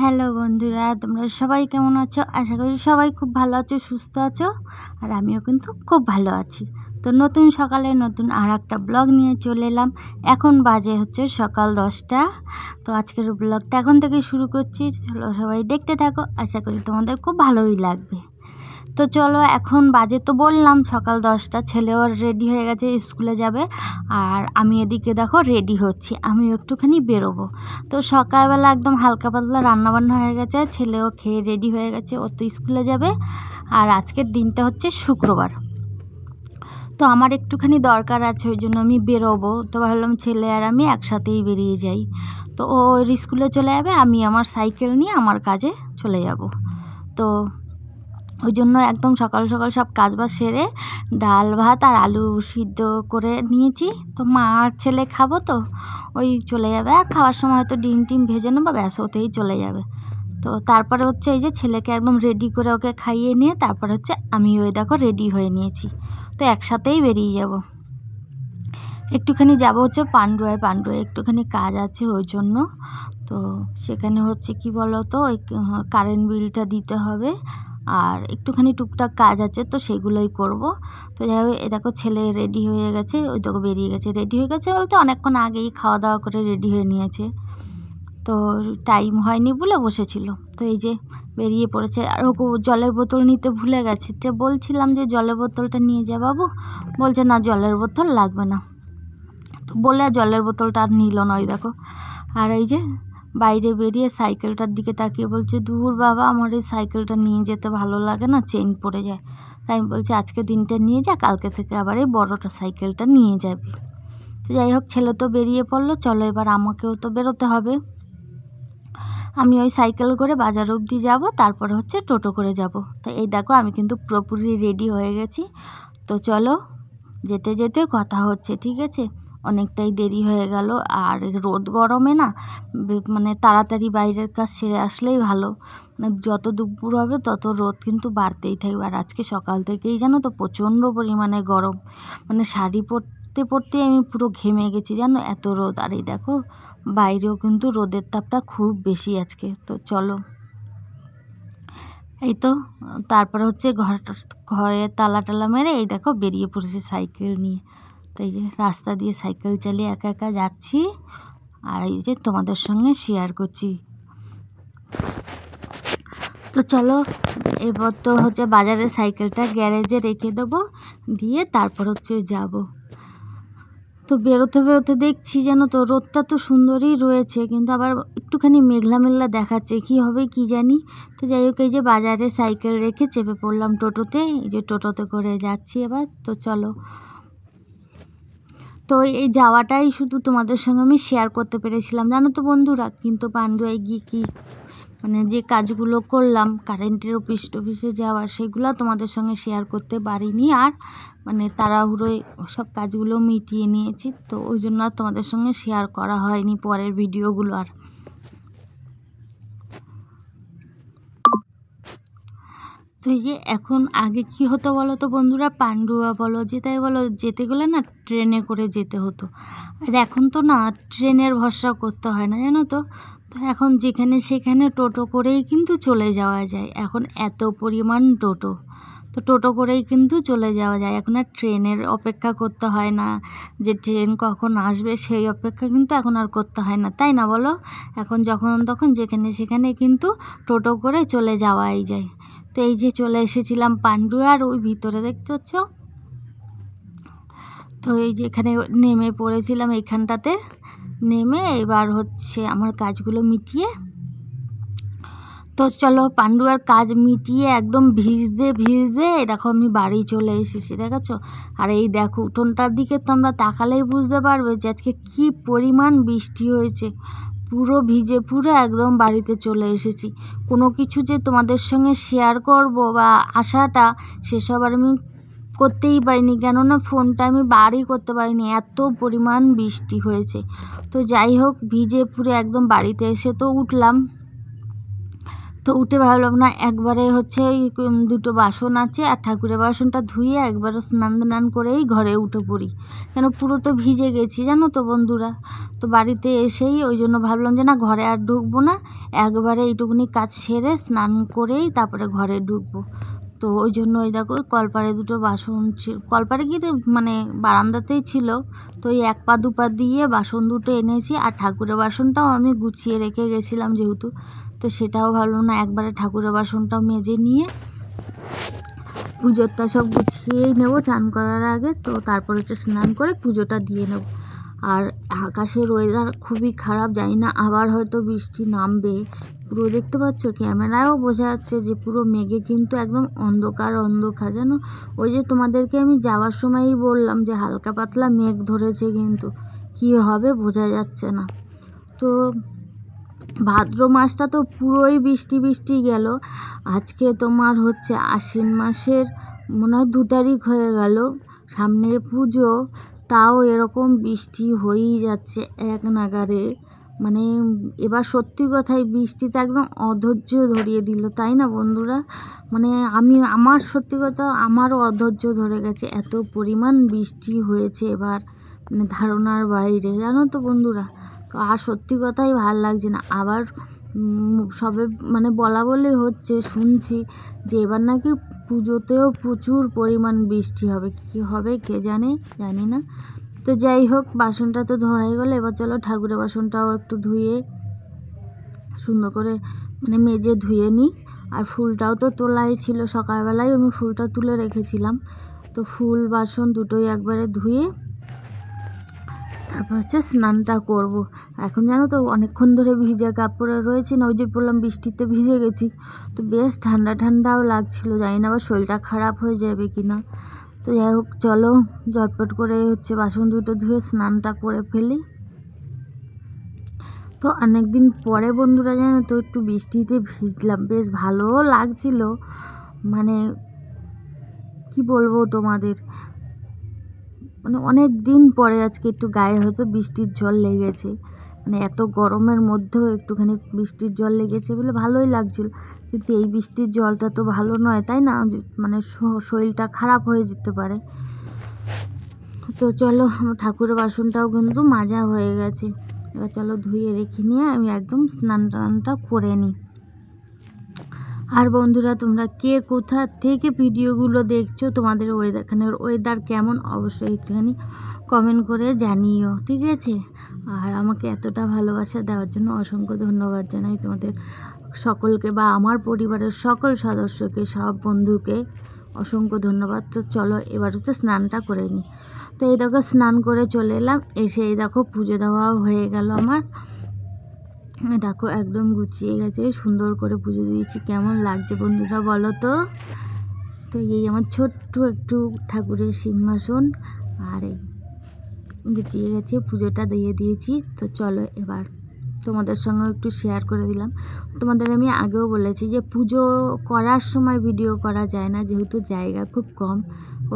Hello বন্ধুরা, তোমরা সবাই কেমন আছো? আশা করি সবাই খুব ভালো আছো, সুস্থ আছো, আর আমিও কিন্তু খুব ভালো আছি। তো নতুন সকালে নতুন আর একটা ব্লগ নিয়ে চলে এলাম। এখন বাজে হচ্ছে সকাল দশটা। তো আজকের ব্লগটা এখন থেকে শুরু করছি। চলো সবাই দেখতে থাকো। আশা করি তোমাদের খুব ভালোই লাগবে। তো চলো, এখন বাজে তো বললাম, সকাল দশটা ছেলেও রেডি হয়ে গেছে, স্কুলে যাবে। আর আমি এদিকে দেখো রেডি হচ্ছি আমি একটুখানি বেরোবো। তো সকালবেলা একদম হালকা পাতলা রান্নাবান্না হয়ে গেছে, ছেলেও খেয়ে রেডি হয়ে গেছে, ও তো স্কুলে যাবে। আর আজকের দিনটা হচ্ছে শুক্রবার। তো আমার একটুখানি দরকার আছে, ওই জন্য আমি বেরোবো। তো ভাবলাম ছেলে আর আমি একসাথেই বেরিয়ে যাই। তো ওর স্কুলে চলে যাবে, আমি আমার সাইকেল নিয়ে আমার কাজে চলে যাব। তো ওই জন্য একদম সকাল সকাল সব কাজ বাজ সেরে ডাল ভাত আর আলু সিদ্ধ করে নিয়েছি। তো মা আর ছেলে খাব তো, ওই চলে যাবে। আর খাওয়ার সময় হয়তো ডিম টিম ভেজে নেব, ব্যাস ওতেই চলে যাবে। তো তারপরে হচ্ছে এই যে ছেলেকে একদম রেডি করে ওকে খাইয়ে নিয়ে তারপর হচ্ছে আমি ওই দেখো রেডি হয়ে নিয়েছি। তো একসাথেই বেরিয়ে যাব। একটুখানি যাব হচ্ছে পান্ডুয়ায় পান্ডুয়ায় একটুখানি কাজ আছে ওই জন্য। তো সেখানে হচ্ছে কি বলো তো ওই কারেন্ট বিলটা দিতে হবে। আর একটুখানি টুকটাক কাজ আছে, তো সেগুলোই করব। তো যাই হোক, এ দেখো ছেলে রেডি হয়ে গেছে, ওই দেখো বেরিয়ে গেছে। রেডি হয়ে গেছে বলতে অনেকক্ষণ আগেই খাওয়া দাওয়া করে রেডি হয়ে নিয়েছে। তো টাইম হয়নি বলে বসেছিল। তো এই যে বেরিয়ে পড়েছে। আর ও জলের বোতল নিতে ভুলে গেছে। তো বলছিলাম যে জলের বোতলটা নিয়ে যা বাবু। বলছে, না, জলের বোতল লাগবে না। তো বলে জলের বোতলটা আর নিল না ওই দেখো। আর এই যে বাইরে বেরিয়ে সাইকেলটার দিকে তাকিয়ে বলছে, দূর বাবা, আমার এই সাইকেলটা নিয়ে যেতে ভালো লাগে না চেন পড়ে যায়। তাই আমি বলছি, আজকে দিনটা নিয়ে যা, কালকে থেকে আবার এই বড়টা সাইকেলটা নিয়ে যাবি। তো যাই হোক, ছেলে তো বেরিয়ে পড়ল, চলো এবার আমাকেও তো বেরোতে হবে। আমি ওই সাইকেল করে বাজার অবধি যাব, তারপরে হচ্ছে টোটো করে যাব। তো এই দেখো, আমি কিন্তু পুরোপুরি রেডি হয়ে গেছি। তো চলো, যেতে যেতে কথা হচ্ছে, ঠিক আছে? অনেকটাই দেরি হয়ে গেল। আর রোদ গরমে না মানে তাড়াতাড়ি বাইরের কাজ সেরে আসলেই ভালো। মানে যত দুপুর হবে তত রোদ কিন্তু বাড়তেই থাকবে। আর আজকে সকাল থেকেই জানো তো প্রচণ্ড পরিমাণে গরম। মানে শাড়ি পরতে পরতেই আমি পুরো ঘেমে গেছি জানো, এত রোদ। আর এই দেখো, বাইরেও কিন্তু রোদের তাপটা খুব বেশি আজকে। তো চলো। এই তো, তারপরে হচ্ছে ঘর ঘরে তালা টালা মেরে এই দেখো বেরিয়ে পড়েছে সাইকেল নিয়ে। এই যে রাস্তা দিয়ে সাইকেল চালিয়ে একা একা যাচ্ছি আর এই যে তোমাদের সঙ্গে শেয়ার করছি। তো চলো এবার তো হচ্ছে বাজারে সাইকেলটা গ্যারেজে রেখে দেবো, দিয়ে তারপর হচ্ছে যাব। তো বেরোতে বেরোতে দেখছি যেন তো রোদটা তো সুন্দরই রয়েছে, কিন্তু আবার একটুখানি মেঘলা মেঘলা দেখাচ্ছে, কি হবে কি জানি। তো যাই হোক, এই যে বাজারে সাইকেল রেখে চেপে পড়লাম টোটোতে, এই যে টোটোতে করে যাচ্ছি এবার। তো চলো। তো এই যাওয়াটাই শুধু তোমাদের সঙ্গে আমি শেয়ার করতে পেরেছিলাম। জানো তো বন্ধুরা, কিন্তু পান্ডুয়ায় গিয়ে কী মানে যে কাজগুলো করলাম কারেন্টের অফিস টফিসে যাওয়া, সেগুলো তোমাদের সঙ্গে শেয়ার করতে পারিনি। আর মানে তাড়াহুড়োয় সব কাজগুলো মিটিয়ে নিয়েছি, তো ওই জন্য আর তোমাদের সঙ্গে শেয়ার করা হয়নি পরের ভিডিওগুলো আর। তো এই যে এখন আগে কি হতো বলো তো বন্ধুরা? পান্ডুয়া বলো, যেটাই বলো, যেতে গেলে না ট্রেনে করে যেতে হতো। আর এখন তো না ট্রেনের ভরসা করতে হয় না, জানো তো? তো এখন যেখানে সেখানে টোটো করেই কিন্তু চলে যাওয়া যায়। এখন এত পরিমাণ টোটো। তো টোটো করেই কিন্তু চলে যাওয়া যায়। এখন আর ট্রেনের অপেক্ষা করতে হয় না যে ট্রেন কখন আসবে, সেই অপেক্ষা কিন্তু এখন আর করতে হয় না। তাই না বলো? এখন যখন তখন যেখানে সেখানে কিন্তু টোটো করে চলে যাওয়াই যায়। তো এই যে চলে এসেছিলাম পান্ডুয়ার ওই ভিতরে দেখতে পাচ্ছ? তো এই যে এখানে নেমে পড়েছিলাম এইখানটাতে নেমে এবার হচ্ছে আমার কাজগুলো মিটিয়ে। তো চলো পান্ডুয়ার কাজ মিটিয়ে একদম ভিজতে ভিজতে দেখো আমি বাড়ি চলে এসেছি, দেখাচ্ছ? আর এই দেখো উঠোনটার দিকে তোমরা তাকালেই বুঝতে পারবে যে আজকে কী পরিমাণ বৃষ্টি হয়েছে। পুরো ভিজে পুরো একদম বাড়িতে চলে এসেছি। কোনো কিছু যে তোমাদের সঙ্গে শেয়ার করব বা আশাটা, সেসব আর আমি করতেই পারিনি। কেননা ফোনটা আমি বাড়ি করতে পারিনি। এত পরিমাণ বৃষ্টি হয়েছে। তো যাই হোক, ভিজে পুরো একদম বাড়িতে এসে তো উঠলাম। তো উঠে ভাবলাম, না, একবারে হচ্ছে উম, দুটো বাসন আছে আর ঠাকুরের বাসনটা ধুয়ে একবারে স্নান টান করেই ঘরে উঠে পড়ি। কেন পুরো তো ভিজে গেছি, জানো তো বন্ধুরা? তো বাড়িতে এসেই ওই জন্য ভাবলাম যে, না, ঘরে আর ঢুকবো না, একবারে এইটুকুনি কাজ সেরে স্নান করেই তারপরে ঘরে ঢুকবো। তো ওই জন্য ওই দেখো কলপারে দুটো বাসন ছিল কলপারে গিয়ে মানে বারান্দাতেই ছিল। তো ওই এক পা, দু পা দিয়ে বাসন দুটো এনেছি আর ঠাকুরের বাসনটাও আমি গুছিয়ে রেখে গেছিলাম যেহেতু। তো সেটাও ভালো না। একবারে ঠাকুরের বাসনটাও মেজে নিয়ে পুজোরটা সব গুছিয়েই নেব চান করার আগে। তো তারপর হচ্ছে স্নান করে পুজোটা দিয়ে নেব। আর আকাশের ওয়েদার খুবই খারাপ, জানি না, আবার হয়তো বৃষ্টি নামবে। পুরো দেখতে পাচ্ছ, ক্যামেরায়ও বোঝা যাচ্ছে যে পুরো মেঘে কিন্তু একদম অন্ধকার অন্ধকার, জানো? ওই যে তোমাদেরকে আমি যাওয়ার সময়ই বললাম যে হালকা পাতলা মেঘ ধরেছে কিন্তু কী হবে বোঝা যাচ্ছে না। তো ভাদ্র মাসটা তো পুরোই বৃষ্টি বৃষ্টি গেল। আজকে তোমার হচ্ছে আশ্বিন মাসের মনে হয় দু তারিখ হয়ে গেল। সামনে পুজো, তাও এরকম বৃষ্টি হয়েই যাচ্ছে এক নাগারে মানে এবার সত্যি কথাই বৃষ্টিতে একদম অধৈর্য ধরিয়ে দিল, তাই না বন্ধুরা? মানে আমি, আমার সত্যি কথা আমারও অধৈর্য ধরে গেছে, এত পরিমাণ বৃষ্টি হয়েছে এবার মানে ধারণার বাইরে। জানো তো বন্ধুরা আর সত্যি কথাই ভালো লাগছে না। আবার সবে মানে বলা বলি হচ্ছে, শুনছি যে এবার নাকি পুজোতেও প্রচুর পরিমাণ বৃষ্টি হবে। কী হবে কে জানে, জানি না। তো যাই হোক, বাসনটা তো ধোয়া হয়ে গেলো। এবার চলো ঠাকুরের বাসনটাও একটু ধুয়ে, সুন্দর করে মানে মেজে ধুয়ে নিই আর ফুলটাও তো তোলাই ছিল সকালবেলায়, আমি ফুলটা তুলে রেখেছিলাম। তো ফুল, বাসন দুটোই একবারে ধুয়ে তারপর হচ্ছে স্নানটা করব। এখন জানো তো, অনেকক্ষণ ধরে ভিজে কাপড়ে রয়েছে না, ওই যে বললাম বৃষ্টিতে ভিজে গেছি। তো বেশ ঠান্ডা ঠান্ডাও লাগছিল, জানি না আবার শরীরটা খারাপ হয়ে যাবে কি না। তো যাই হোক, চলো ঝটপট করে হচ্ছে বাসন দুটো ধুয়ে স্নানটা করে ফেলি। তো অনেক দিন পরে বন্ধুরা, জানো তো, একটু বৃষ্টিতে ভিজলাম, বেশ ভালোও লাগছিল। মানে কি বলব তোমাদের? মানে অনেক দিন পরে আজকে একটু গায়ে হয়তো বৃষ্টির জল লেগেছে। মানে এত গরমের মধ্যেও একটুখানি বৃষ্টির জল লেগেছে বলে ভালোই লাগছিল। কিন্তু এই বৃষ্টির জলটা তো ভালো নয়, তাই না? মানে শরীরটা খারাপ হয়ে যেতে পারে। তো চলো ঠাকুরের বাসনটাও কিন্তু মাজা হয়ে গেছে। এবার চলো ধুয়ে রেখে নিয়ে আমি একদম স্নান টানটা করে নিই। আর বন্ধুরা, তোমরা কে কোথা থেকে ভিডিওগুলো দেখছ, তোমাদের ওয়েদারখানের ওয়েদার কেমন, অবশ্যই একটুখানি কমেন্ট করে জানিও, ঠিক আছে? আর আমাকে এতটা ভালোবাসা দেওয়ার জন্য অসংখ্য ধন্যবাদ জানাই তোমাদের সকলকে বা আমার পরিবারের সকল সদস্যকে, সব বন্ধুকে অসংখ্য ধন্যবাদ। তো চলো, এবার হচ্ছে স্নানটা করে নিই তো এই দেখো, স্নান করে চলে এলাম। এসে এই দেখো, পুজো দেওয়াও হয়ে গেল আমার। দেখো একদম গুছিয়ে গেছে, সুন্দর করে পুজো দিয়েছি। কেমন লাগছে বন্ধুরা বলো তো? তো এই আমার ছোট্ট একটু ঠাকুরের সিংহাসন, আর এই গুছিয়ে গেছে, পুজোটা দিয়ে দিয়েছি। তো চলো এবার তোমাদের সঙ্গে একটু শেয়ার করে দিলাম। তোমাদের আমি আগেও বলেছি যে পুজো করার সময় ভিডিও করা যায় না, যেহেতু জায়গা খুব কম।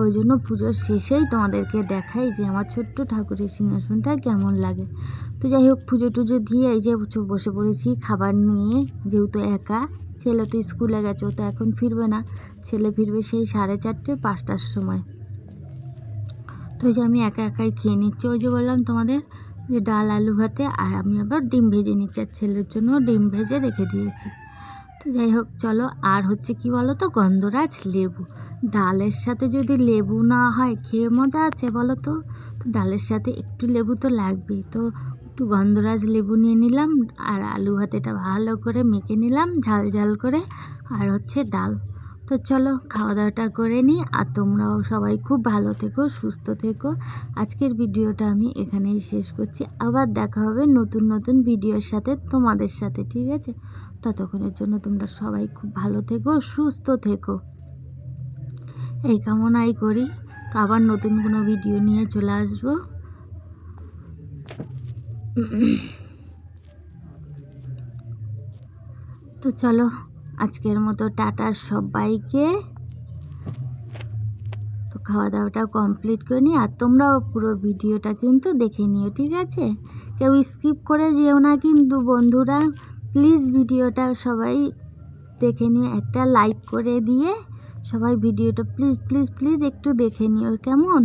ওই জন্য পুজোর শেষেই তোমাদেরকে দেখাই যে আমার ছোট্ট ঠাকুরের সিংহাসনটা কেমন লাগে। তো যাই হোক, পুজো টুজো দিয়ে এই যে বসে পড়েছি খাবার নিয়ে। যেহেতু একা, ছেলে তো স্কুলে গেছে, তো এখন ফিরবে না। ছেলে ফিরবে সেই সাড়ে চারটে, পাঁচটার সময়। তো ওই যে আমি একা একাই খেয়ে নিচ্ছি। ওই যে বললাম তোমাদের যে ডাল, আলু ভাতে, আর আমি আবার ডিম ভেজে নিচ্ছি, আর ছেলের জন্য ডিম ভেজে রেখে দিয়েছি। তো যাই হোক, চলো, আর হচ্ছে কি বলো তো গন্ধরাজ লেবু। ডালের সাথে যদি লেবু না হয়, খেয়ে মজা আছে বলো তো তো ডালের সাথে একটু লেবু তো লাগবেই। তো একটু গন্ধরাজ লেবু নিয়ে নিলাম আর আলু ভাতেটা ভালো করে মেখে নিলাম, ঝাল ঝাল করে। আর হচ্ছে ডাল। তো চলো খাওয়া দাওয়াটা করে নিই আর তোমরাও সবাই খুব ভালো থেকো, সুস্থ থেকো। আজকের ভিডিওটা আমি এখানেই শেষ করছি। আবার দেখা হবে নতুন নতুন ভিডিওর সাথে তোমাদের সাথে, ঠিক আছে? ততক্ষণের জন্য তোমরা সবাই খুব ভালো থেকো, সুস্থ থেকো। এই কামনাই করি। তো আবার নতুন কোনো ভিডিও নিয়ে চলে আসব। তো চলো, আজকের মতো টাটা সবাইকে। তো খাওয়া দাওয়াটা কমপ্লিট করে নিই, আর তোমরাও পুরো ভিডিওটা কিন্তু দেখে নিও, ঠিক আছে? কেউ স্কিপ করে যেও না কিন্তু বন্ধুরা প্লিজ ভিডিওটা সবাই দেখে নিও, একটা লাইক করে দিয়ে। সবাই ভিডিওটা প্লিজ প্লিজ প্লিজ একটু দেখে নিও কেমন?